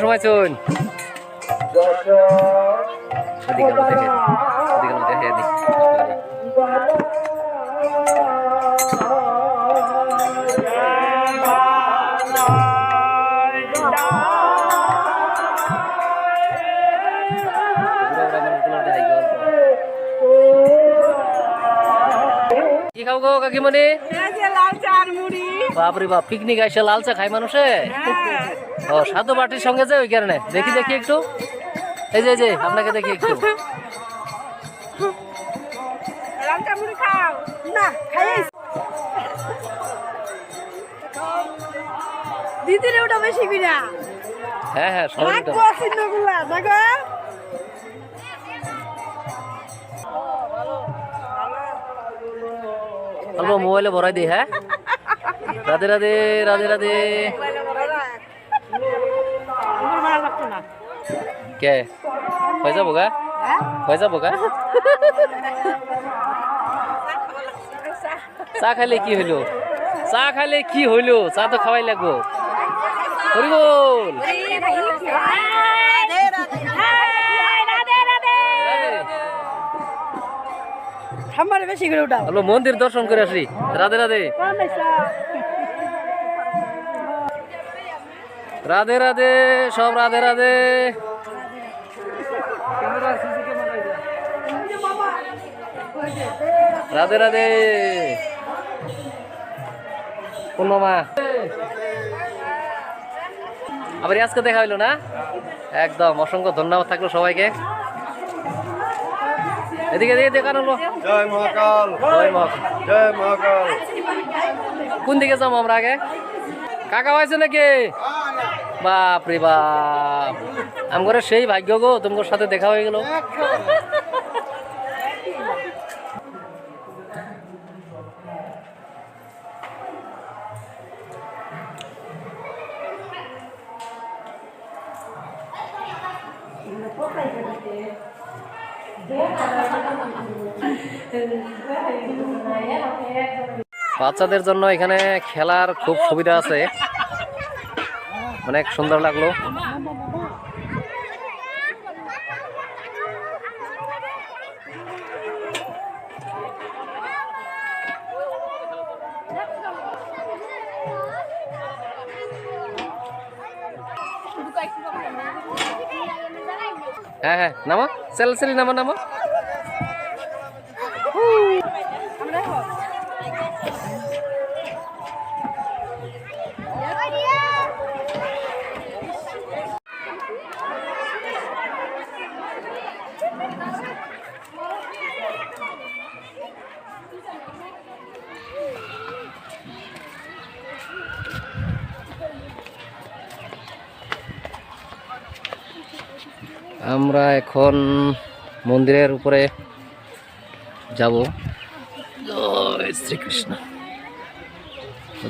সময় চুন কি খাও গো কাকিমণি বাপরে বাপ পিকনিক আসে লাল চা খায় মানুষে? ও সাধু বাটির সঙ্গে যে ওই কারণে। দেখি দেখি একটু। এই যে যে আপনাকে দেখি একটু। ওটা বেশি বিনা হ্যাঁ হ্যাঁ সবাই অল্প মোবাইলে ভরাই দিই হ্যাঁ রাধে রাধে রাধে রাধে আমার ভালো লাগতো না কে হয়ে যাব গা হয়ে যাব গা চা খাইলে কি হইল চা খাইলে কি হইল চা তো খাওয়াই লাগবো হরি আমার বেশি করে উঠাও। হলো মন্দির দর্শন করে আসি। রাধে রাধে। রাধে রাধে সব রাধে রাধে। রাধে রাধে। মামা আবার আজকে দেখা হইল না? একদম অসংখ্য ধন্যবাদ থাকল সবাইকে। এদিকে এদিকে দেখানো হলো জয় মহাকাল। জয় মা জয় মহাকাল। কোন দিকে যাব আমরা আগে? কাকা হয়েছে নাকি? বাপ রে বাপ। আমার সেই ভাগ্য গো তোমার সাথে দেখা হয়ে গেল। বাচ্চাদের জন্য এখানে খেলার খুব সুবিধা আছে। অনেক সুন্দর লাগল। হ্যাঁ হ্যাঁ নামা। সেল সেলি নামা নামা আমরা এখন মন্দিরের উপরে যাব। শ্রীকৃষ্ণ।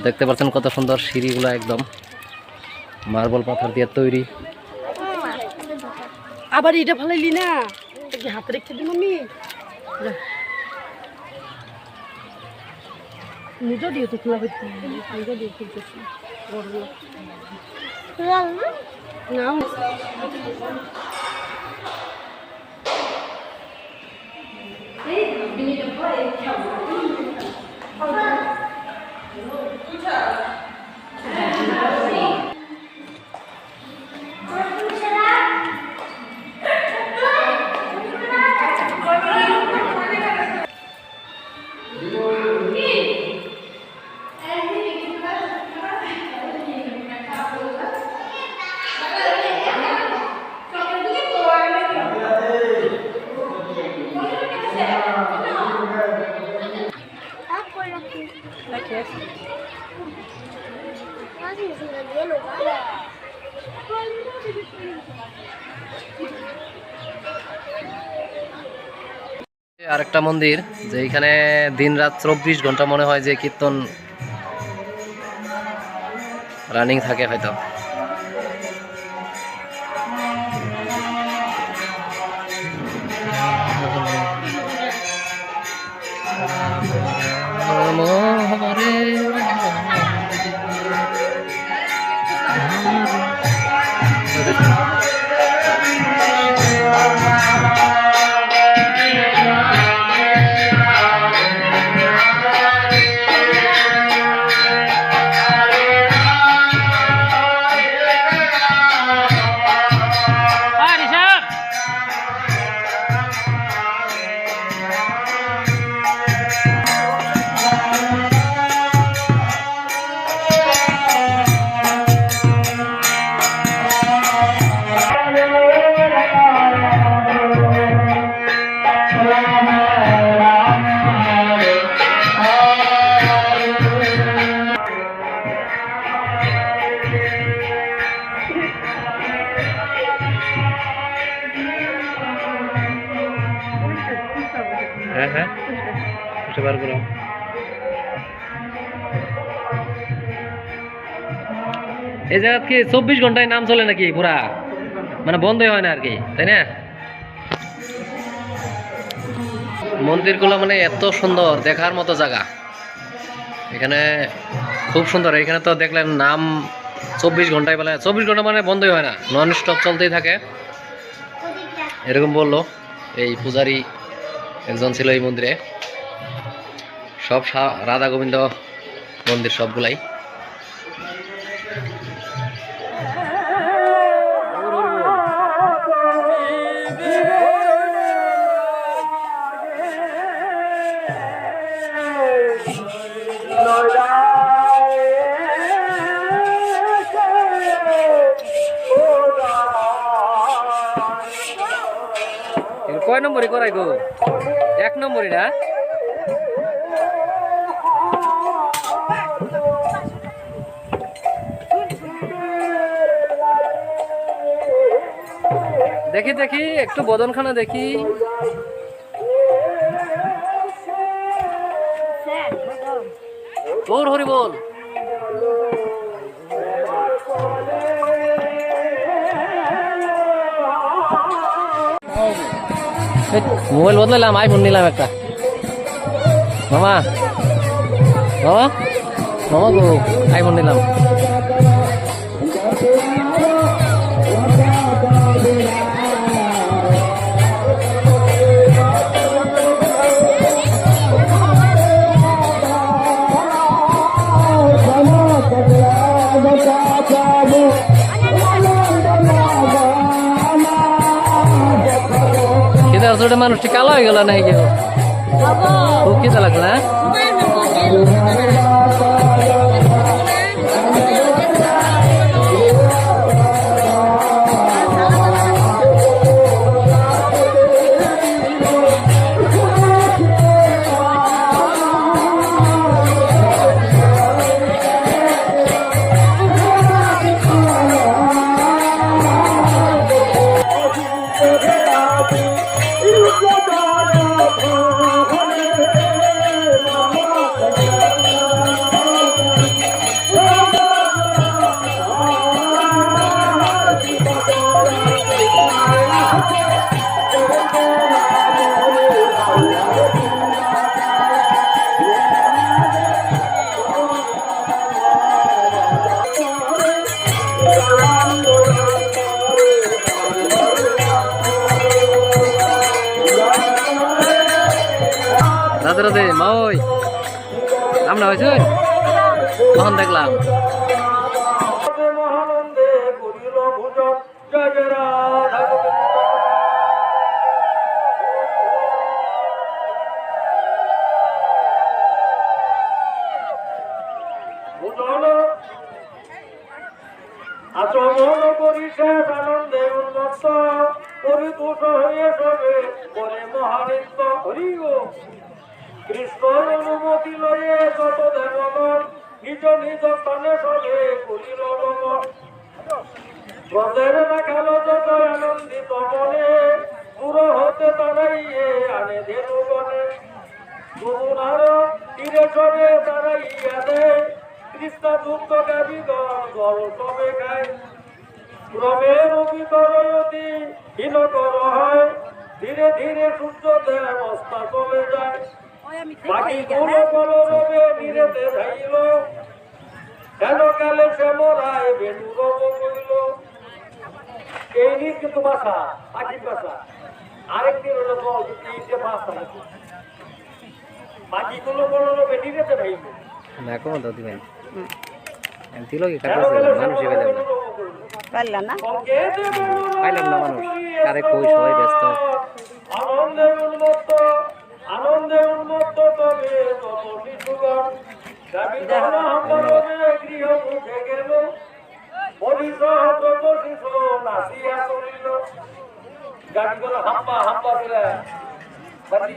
দেখতে পাচ্ছেন কত সুন্দর সিঁড়িগুলো একদম। মার্বল পাথর দিয়ে তৈরি। আবার এটা ফালাইলি না? হাতে রেখে দিল আমি না। We need to play. Come on. আরেকটা মন্দির যে এখানে দিন রাত চব্বিশ ঘণ্টা মনে হয় যে কীর্তন রানিং থাকে হয়তো Oh, হ্যাঁ বুঝতে পারব এই জায়গা কি চব্বিশ ঘন্টায় নাম চলে নাকি পুরা? মানে বন্ধই হয় না আর কি, তাই না? মন্দিরগুলো মানে এত সুন্দর, দেখার মতো জায়গা। এখানে খুব সুন্দর, এখানে তো দেখলেন নাম চব্বিশ ঘন্টায় বলে চব্বিশ ঘণ্টা মানে বন্ধই হয় না নন স্টপ চলতেই থাকে। এরকম বলল এই পূজারি একজন ছিল এই মন্দিরে। সব রাধা গোবিন্দ মন্দির সবগুলাই। কয় নম্বরই করাই গো এক নম্বরই না দেখি দেখি একটু বদনখানা দেখি। তোর হরি বল। মোবাইল বদলাইলাম আইফোন নিলাম একটা। মামা মামা? মামা গো আইফোন নিলাম। আসলে মানুষটি কালো হয়ে গেল নাকি কেউ খুব খিদে লাগল না রাধে রাধে আমরা হয়েছে, তখন দেখলাম। আচমন করি শেষ আনন্দে উন্মত্ত পরিতোষ হয়ে সবে করে মহানিত্য হরি কৃষ্ণর অনুমতি লয়ে যত দেবগণ নিজ নিজ স্থানে সবে করিল গমন ব্রজের রাখাল যত আনন্দিত মনে পুরো হতে তারাইয়ে আনে ধেনু বনে যমুনার তীরে সবে তারাইয়া দেয় কৃষ্ণা যুক্ত গাবিগণ গল সবে খায়। ক্রমে রবিকরয়তি হীন কর হয়, ধীরে ধীরে সূর্য দেয় অস্তা চলে যায়। বাকি কোন বল রবে নিরেতে ধাইল কেন কালে সে বেনু রব কইল এই নিয়ে কিন্তু ভাষা পাখির ভাষা আরেকটি হলো বল তিনটে ভাষা বাকি কোন বল রবে নিরেতে ধাইল না কোনো তো দিবেন দিল কি কেন না রব কইল পারলাম না। পাইলাম না মানুষ। কারে কই সবাই ব্যস্ত। আনন্দে উন্মত্ত আনন্দে উন্মত্ত তবে তত শিশুগণ। দাবি ধরা হাম্বরবে গৃহ মুখে গেল। পরিসহ তত শিশু নাসিয়া চলিল। গাড়িগুলো হাম্বা হাম্বা করে বাড়ি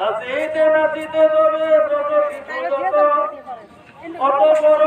নাচিতে নাচিতে তবে তত শিশু যত। অত বড়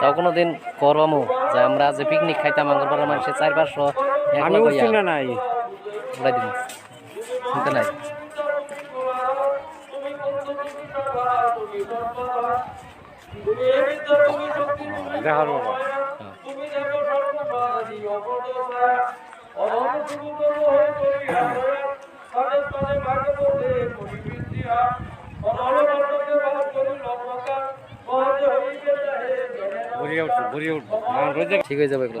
তাও কোনো দিন করবামু যে আমরা যে পিকনিক খাইতাম আঙ্গুরপাড়ার মানুষের চার পাঁচশো আমি উঠছি না নাই। দিন ভরিয়ে উঠছি ভরিয়ে উঠবো। না রোজে ঠিক হয়ে যাবে এগুলো